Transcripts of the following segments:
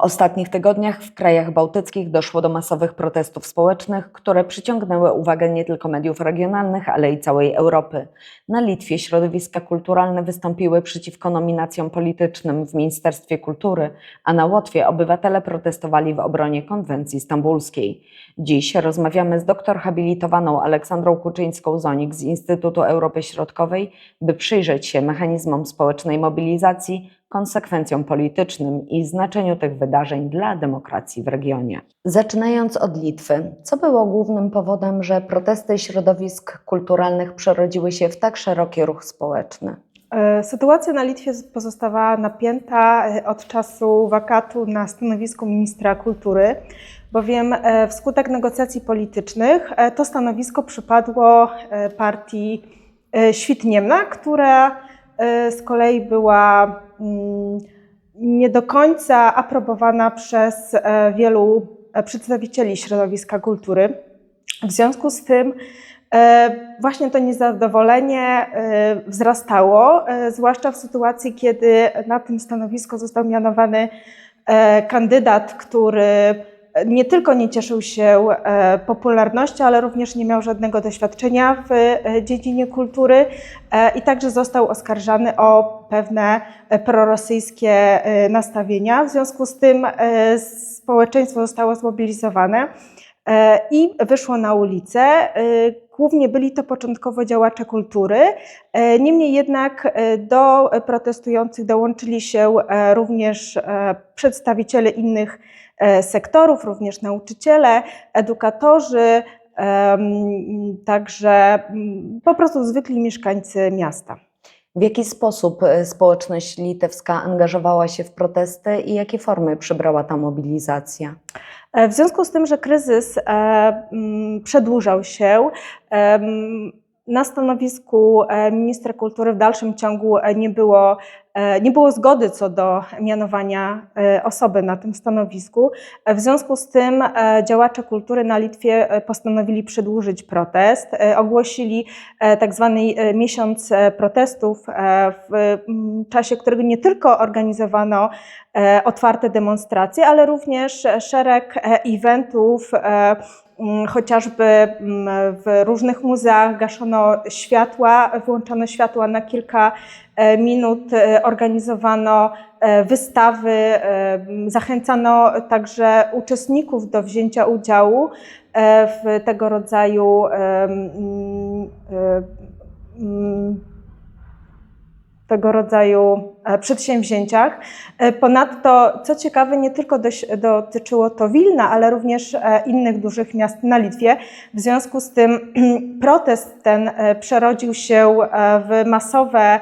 ostatnich tygodniach w krajach bałtyckich doszło do masowych protestów społecznych, które przyciągnęły uwagę nie tylko mediów regionalnych, ale i całej Europy. Na Litwie środowiska kulturalne wystąpiły przeciwko nominacjom politycznym w Ministerstwie Kultury, a na Łotwie obywatele protestowali w obronie konwencji stambulskiej. Dziś rozmawiamy z doktor habilitowaną Aleksandrą Kuczyńską-Zonik z Instytutu Europy Środkowej, by przyjrzeć się mechanizmom społecznej mobilizacji, konsekwencjom politycznym i znaczeniu tych wydarzeń dla demokracji w regionie. Zaczynając od Litwy, co było głównym powodem, że protesty środowisk kulturalnych przerodziły się w tak szeroki ruch społeczny? E, Sytuacja na Litwie pozostawała napięta e, od czasu wakatu na stanowisku ministra kultury, bowiem e, wskutek negocjacji politycznych to stanowisko przypadło partii Świtniemna, która z kolei była mm, nie do końca aprobowana przez e, wielu e, przedstawicieli środowiska kultury. W związku z tym e, właśnie to niezadowolenie e, wzrastało, e, zwłaszcza w sytuacji, kiedy na tym stanowisko został mianowany e, kandydat, który nie tylko nie cieszył się e, popularnością, ale również nie miał żadnego doświadczenia w e, dziedzinie kultury e, i także został oskarżany o pewne prorosyjskie nastawienia. W związku z tym społeczeństwo zostało zmobilizowane i wyszło na ulicę. E, Głównie byli to początkowo działacze kultury, e, niemniej jednak e, do protestujących dołączyli się e, również e, przedstawiciele innych e, sektorów, również nauczyciele, edukatorzy, także mm, po prostu zwykli mieszkańcy miasta. W jaki sposób e, społeczność litewska angażowała się w protesty i jakie formy przybrała ta mobilizacja? E, W związku z tym, że kryzys e, mm, przedłużał się, na stanowisku ministra kultury w dalszym ciągu nie było, nie było zgody co do mianowania e, osoby na tym stanowisku. E, W związku z tym e, działacze kultury na Litwie e, postanowili przedłużyć protest. E, Ogłosili e, tak zwany e, miesiąc e, protestów, e, w czasie którego nie tylko organizowano e, otwarte demonstracje, ale również e, szereg e, eventów, e, chociażby w różnych muzeach gaszono światła, wyłączono światła na kilka e, minut, e, organizowano e, wystawy, e, zachęcano także uczestników do wzięcia udziału e, w tego rodzaju e, tego rodzaju e, przedsięwzięciach. E, Ponadto, co ciekawe, nie tylko dotyczyło to Wilna, ale również e, innych dużych miast na Litwie. W związku z tym protest ten e, przerodził się e, w masowe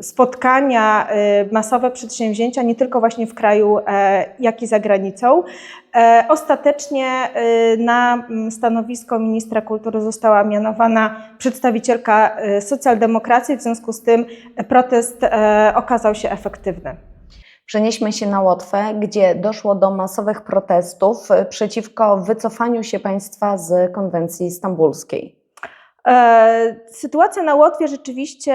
spotkania, masowe przedsięwzięcia, nie tylko właśnie w kraju, e, jak i za granicą. E, Ostatecznie e, na stanowisko ministra kultury została mianowana przedstawicielka socjaldemokracji, w związku z tym protest okazał się efektywny. Przenieśmy się na Łotwę, gdzie doszło do masowych protestów przeciwko wycofaniu się państwa z konwencji stambulskiej. E, Sytuacja na Łotwie rzeczywiście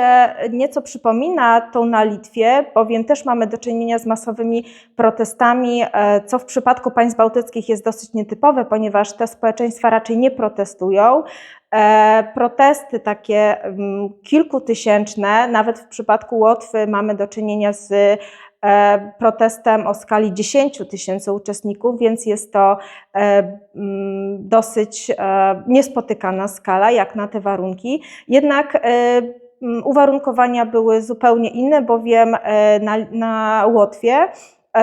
nieco przypomina tą na Litwie, bowiem też mamy do czynienia z masowymi protestami, e, co w przypadku państw bałtyckich jest dosyć nietypowe, ponieważ te społeczeństwa raczej nie protestują. E, Protesty takie mm, kilkutysięczne, nawet w przypadku Łotwy mamy do czynienia z protestem o skali 10 tysięcy uczestników, więc jest to e, mm, dosyć e, niespotykana skala jak na te warunki. Jednak e, mm, uwarunkowania były zupełnie inne, bowiem e, na, na Łotwie e,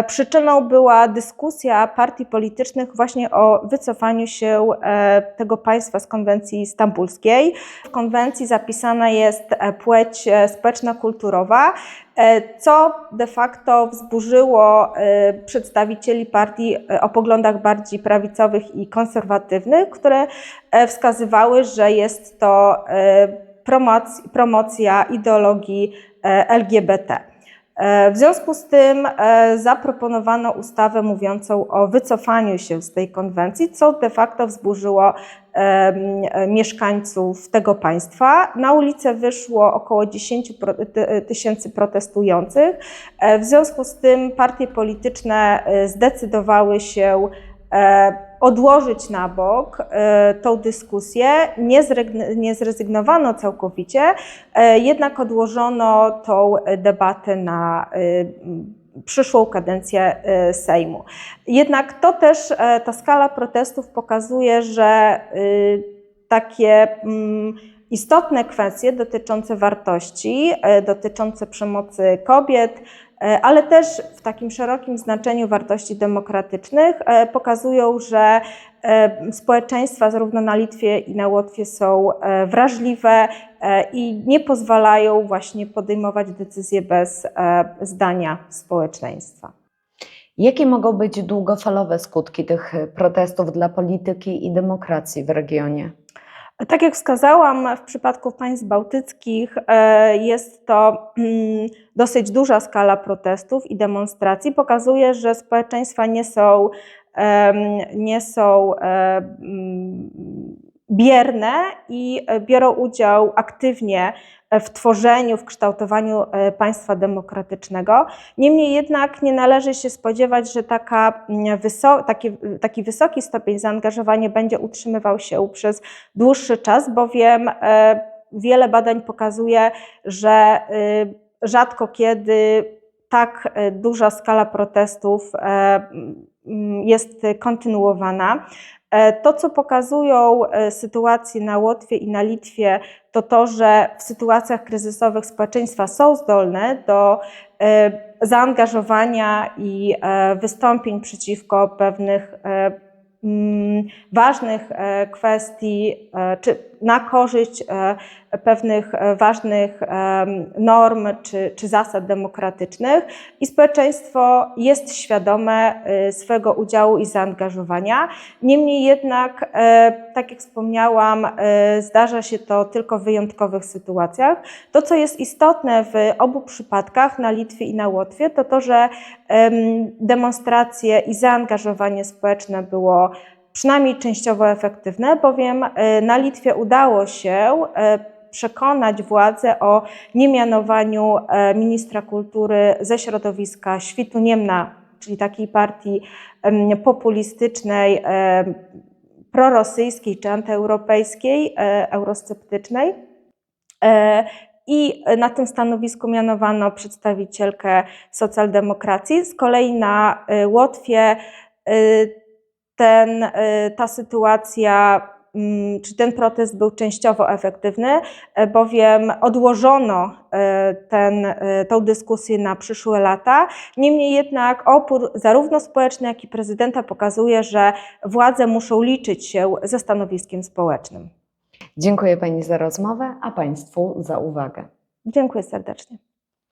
przyczyną była dyskusja partii politycznych właśnie o wycofaniu się e, tego państwa z konwencji stambulskiej. W konwencji zapisana jest e, płeć e, społeczno-kulturowa, e, co de facto wzburzyło e, przedstawicieli partii e, o poglądach bardziej prawicowych i konserwatywnych, które e, wskazywały, że jest to e, promoc- promocja ideologii e, LGBT. E, W związku z tym e, zaproponowano ustawę mówiącą o wycofaniu się z tej konwencji, co de facto wzburzyło mieszkańców tego państwa. Na ulicę wyszło około 10 pro- ty- tysięcy protestujących. E, W związku z tym partie polityczne zdecydowały się odłożyć na bok e, tą dyskusję. Nie, zrezygnowano całkowicie, e, jednak odłożono tą debatę na e, przyszłą kadencję Sejmu. Jednak to też, ta skala protestów pokazuje, że y, takie mm, istotne kwestie dotyczące wartości, dotyczące przemocy kobiet, ale też w takim szerokim znaczeniu wartości demokratycznych e, pokazują, że e, społeczeństwa zarówno na Litwie i na Łotwie są e, wrażliwe e, i nie pozwalają właśnie podejmować decyzje bez e, zdania społeczeństwa. Jakie mogą być długofalowe skutki tych protestów dla polityki i demokracji w regionie? Tak jak wskazałam, w przypadku państw bałtyckich e, jest to mm, dosyć duża skala protestów i demonstracji. Pokazuje, że społeczeństwa nie są, nie są e, mm, bierne i e, biorą udział aktywnie w tworzeniu, w kształtowaniu e, państwa demokratycznego. Niemniej jednak nie należy się spodziewać, że taka mm, wyso- taki, taki wysoki stopień zaangażowania będzie utrzymywał się przez dłuższy czas, bowiem e, wiele badań pokazuje, że y, rzadko kiedy tak e, duża skala protestów e, mm, jest kontynuowana. E, To, co pokazują sytuacje na Łotwie i na Litwie, to to, że w sytuacjach kryzysowych społeczeństwa są zdolne do zaangażowania i wystąpień przeciwko pewnych mm, ważnych kwestii, czy na korzyść pewnych e, ważnych em, norm czy, czy zasad demokratycznych i społeczeństwo jest świadome e, swego udziału i zaangażowania. Niemniej jednak, e, tak jak wspomniałam, e, zdarza się to tylko w wyjątkowych sytuacjach. To, co jest istotne w obu przypadkach, na Litwie i na Łotwie, to to, że em, demonstracje i zaangażowanie społeczne było przynajmniej częściowo efektywne, bowiem e, na Litwie udało się e, przekonać władze o niemianowaniu e, ministra kultury ze środowiska Świtu Niemna, czyli takiej partii populistycznej, em, prorosyjskiej czy antyeuropejskiej, e, eurosceptycznej. E, I na tym stanowisku mianowano przedstawicielkę socjaldemokracji. Z kolei na e, Łotwie e, ten, e, ta sytuacja, czy ten protest był częściowo efektywny, e, bowiem odłożono e, ten, e, tą dyskusję na przyszłe lata. Niemniej jednak opór zarówno społeczny, jak i prezydenta pokazuje, że władze muszą liczyć się ze stanowiskiem społecznym. Dziękuję Pani za rozmowę, a Państwu za uwagę. Dziękuję serdecznie.